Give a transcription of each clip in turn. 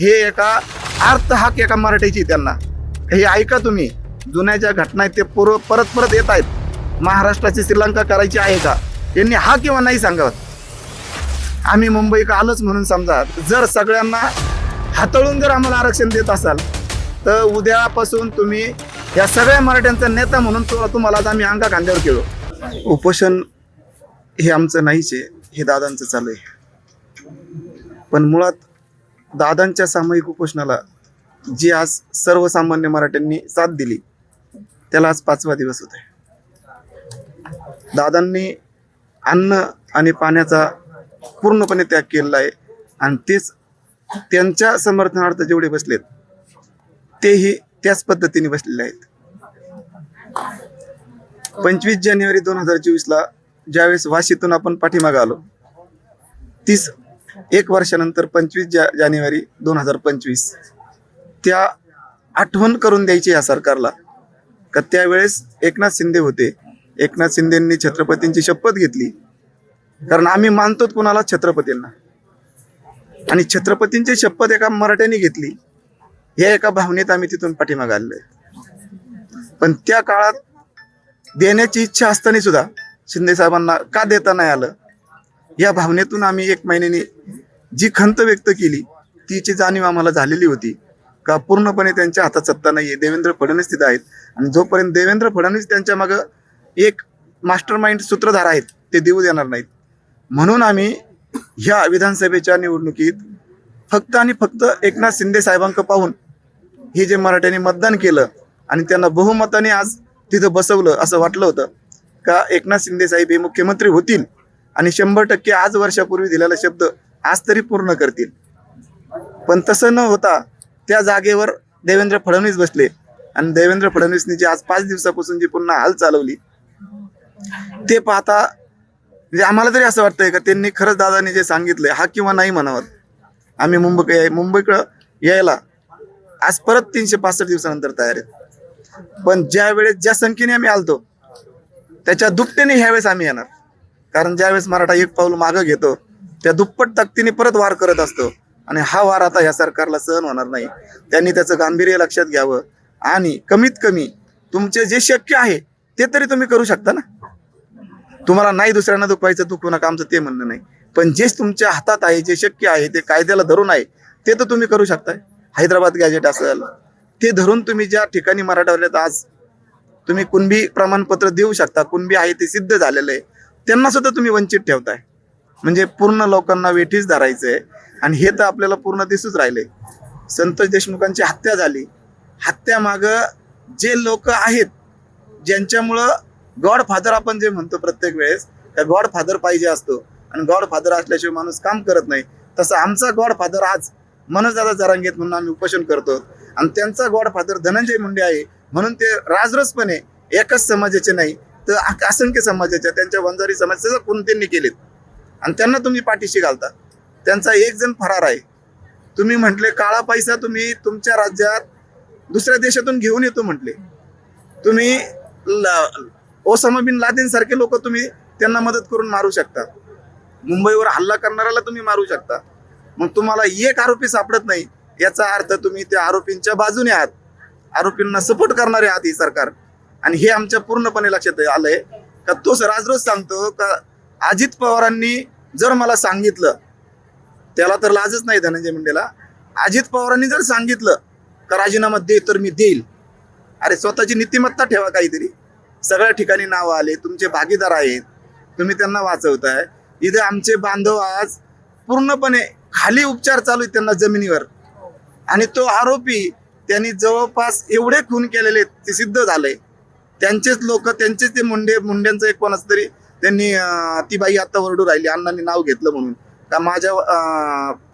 हे एका अर्थ हाक एका मराठीची त्यांना. हे ऐका तुम्ही जुन्या ज्या घटना आहेत ते पूर्व परत परत येत आहेत. महाराष्ट्राची श्रीलंका करायची आहे का? यांनी हा किंवा नाही सांगावं? आम्ही मुंबई का आलोच म्हणून समजा जर सगळ्यांना हाताळून जर आम्हाला आरक्षण देत असाल तर उद्यापासून तुम्ही या सगळ्या मराठ्यांचा नेता म्हणून तुम्हाला आम्ही अंगा खांद्यावर केलो. उपोषण हे आमचं नाहीच आहे हे दादांचं चालू आहे. पण मुळात दादांच्या सामूहिक उपोषणाला जी आज सर्वसामान्य मराठ्यांनी साथ दिली त्याला आज पाचवा दिवस होत आहे दादांनी अन्न आणि पाण्याचा पूर्णपणे त्याग केलेला आहे आणि तेच त्यांच्या समर्थनार्थ जेवढे बसलेत तेही त्याच पद्धतीने बसलेले आहेत. पंचवीस जानेवारी दोन हजार चोवीसला ज्यावेळेस वाशीतून आपण पाठीमागं आलो तीस एक वर्षानंतर पंचवीस जा जानेवारी दोन हजार पंचवीस. त्या आठवण करून द्यायची या सरकारला. का त्यावेळेस एकनाथ शिंदे होते. एकनाथ शिंदेंनी छत्रपतींची शपथ घेतली. कारण आम्ही मानतो कुणाला? छत्रपतींना. आणि छत्रपतींची शपथ एका मराठ्याने घेतली. या एका भावनेत आम्ही तिथून पाठीमागे घालले पण त्या काळात देण्याची इच्छा असताना सुद्धा शिंदे साहेबांना का देता नाही आलं? या भावनेतून आम्ही एक महिन्याने जी खंत व्यक्त केली तिची जाणीव आम्हाला झालेली होती. का पूर्णपणे त्यांच्या हातात सत्ता नाही आहे देवेंद्र फडणवीस तिथं आहेत. आणि जोपर्यंत देवेंद्र फडणवीस त्यांच्या मागं एक मास्टर माइंड सूत्रधार आहेत ते देऊ देणार नाहीत. म्हणून आम्ही ह्या विधानसभेच्या निवडणुकीत फक्त आणि फक्त एकनाथ शिंदे साहेबांक पाहून हे जे मराठ्यांनी मतदान केलं आणि त्यांना बहुमताने आज तिथं बसवलं असं वाटलं होतं. का एकनाथ शिंदे साहेब हे मुख्यमंत्री होतील आणि शंभर टक्के आज वर्षापूर्वी दिलेला शब्द आज तरी पूर्ण करतील. पण तसं न होता त्या जागेवर देवेंद्र फडणवीस बसले. आणि देवेंद्र फडणवीसनी जी आज पाच दिवसापासून जी पुन्हा हाल चालवली ते पाहता म्हणजे आम्हाला तरी असं वाटतंय का त्यांनी खरंच दादानी जे सांगितलंय हा किंवा नाही म्हणावं. आम्ही मुंबई मुंबईकडं यायला आज परत तीनशे पासष्ट दिवसानंतर तयार आहेत. पण ज्या वेळेस ज्या संख्येने आम्ही आलतो त्याच्या दुपटीने ह्यावेळेस आम्ही येणार. कारण ज्यावेळेस मराठा एक पाऊल मागं घेतो त्या दुप्पट ताकदीने परत वार करत असतो. आणि हा वार आता या सरकारला सहन होणार नाही. त्यांनी त्याचं गांभीर्य लक्षात घ्यावं. आणि कमीत कमी तुमचे जे शक्य आहे ते तरी तुम्ही करू शकता ना? तुम्हाला नाही दुसऱ्यांना दुखवायचं दुखवू नका आमचं ते म्हणणं नाही. पण जे तुमच्या हातात आहे जे शक्य आहे ते कायद्याला धरून आहे ते तर तुम्ही करू शकताय. हैदराबाद गॅजेट असेल ते धरून तुम्ही ज्या ठिकाणी मराठवाड्यात आज तुम्ही कुणबी प्रमाणपत्र देऊ शकता कुणबी आहे ते सिद्ध झालेलं आहे त्यांना सुद्धा तुम्ही वंचित ठेवताय. म्हणजे पूर्ण लोकांना वेठीच धरायचं आहे आणि हे तर आपल्याला पूर्ण दिसूच राहिले. संतोष देशमुखांची हत्या झाली. हत्या माग जे लोक आहेत ज्यांच्यामुळं गॉड फादर आपण जे म्हणतो प्रत्येक वेळेस त्या गॉड फादर पाहिजे असतो. आणि गॉड फादर असल्याशिवाय माणूस काम करत नाही. तसं आमचा गॉड फादर आज मनोजदादा जरांगेत म्हणून आम्ही उपोषण करतो. आणि त्यांचा गॉड फादर धनंजय मुंडे आहे. म्हणून ते राजरसपणे एकच समाजाचे नाही तर असंख्य समाजाच्या त्यांच्या वंजारी समाजाच्या कोणत्यांनी केलेत? आणि त्यांना तुम्ही पाठीशी घालता. त्यांचा एक जण फरार आहे. तुम्ही म्हटले काळा पैसा तुम्ही तुमच्या राज्यात दुसऱ्या देशातून घेऊन येतो म्हटले. तुम्ही ल- ओसामा बिन लादेन सारखे लोक तुम्ही त्यांना मदत करून मारू शकता. मुंबईवर हल्ला करणाऱ्याला तुम्ही मारू शकता. मग तुम्हाला एक आरोपी सापडत नाही याचा अर्थ तुम्ही त्या आरोपींच्या बाजूने आहात. आरोपींना सपोर्ट करणारे आहात ही सरकार. आणि हे आमच्या पूर्णपणे लक्षात आलंय का तोच राजरोज सांगतो का अजित पवारांनी जर मला सांगितलं त्याला तर लाजच नाही धनंजय मुंडेला. अजित पवारांनी जर सांगितलं का राजीनामा दे तर मी देईल. अरे स्वतःची नीतिमत्ता ठेवा काहीतरी. सगळ्या ठिकाणी नावं आले तुमचे भागीदार आहेत तुम्ही त्यांना वाचवताय. इथे आमचे बांधव आज पूर्णपणे खाली उपचार चालू आहेत त्यांना जमिनीवर. आणि तो आरोपी त्यांनी जवळपास एवढे खून केलेले आहेत, ते सिद्ध झालंय त्यांचेच लोक त्यांचेच ते मुंडे मुंड्यांचं एक कोणाचं तरी त्यांनी ती बाई आत्ता वरडू राहिली अण्णांनी नाव घेतलं म्हणून. का माझ्या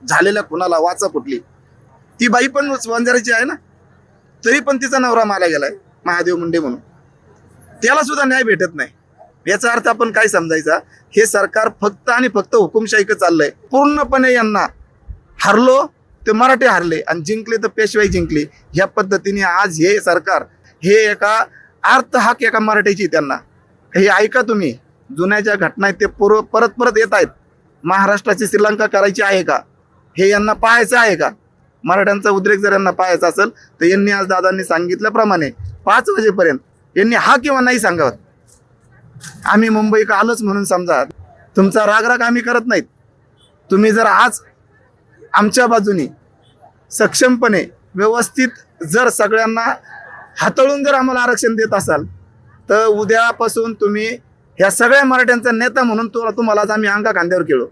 झालेल्या खुनाला वाचा फुटली. ती बाई पण वंजाराची आहे ना? तरी पण तिचा नवरा मारा गेलाय महादेव मुंडे म्हणून. त्याला सुद्धा न्याय भेटत नाही. याचा अर्थ आपण काय समजायचा? हे सरकार फक्त आणि फक्त हुकुमशाहीक चाललंय. पूर्णपणे यांना हरलो ते मराठे हरले आणि जिंकले तर पेशवाई जिंकली. ह्या पद्धतीने आज हे सरकार हे एका अर्थ हाक एका मराठीची त्यांना. हे ऐका तुम्ही. जुन्या ज्या घटना आहेत ते पूर्व परत परत येत आहेत. महाराष्ट्राची श्रीलंका करायची आहे का? हे यांना पाहायचं आहे का? मराठ्यांचा उद्रेक जर यांना पाहायचा असेल तर यांनी आज दादांनी सांगितल्याप्रमाणे पाच वाजेपर्यंत यांनी हा किंवा नाही सांगावं. आम्ही मुंबईत आलोच म्हणून समजा तुमचा रागराग आम्ही करत नाहीत. तुम्ही जर आज आमच्या बाजूनी सक्षमपणे व्यवस्थित जर सगळ्यांना हाताळून जर आम्हाला आरक्षण देत असाल तर उद्यापासून तुम्ही ह्या सगळ्या मराठ्यांचा नेता म्हणून तुला तुम्हाला आज आम्ही अंगा खांद्यावर केलो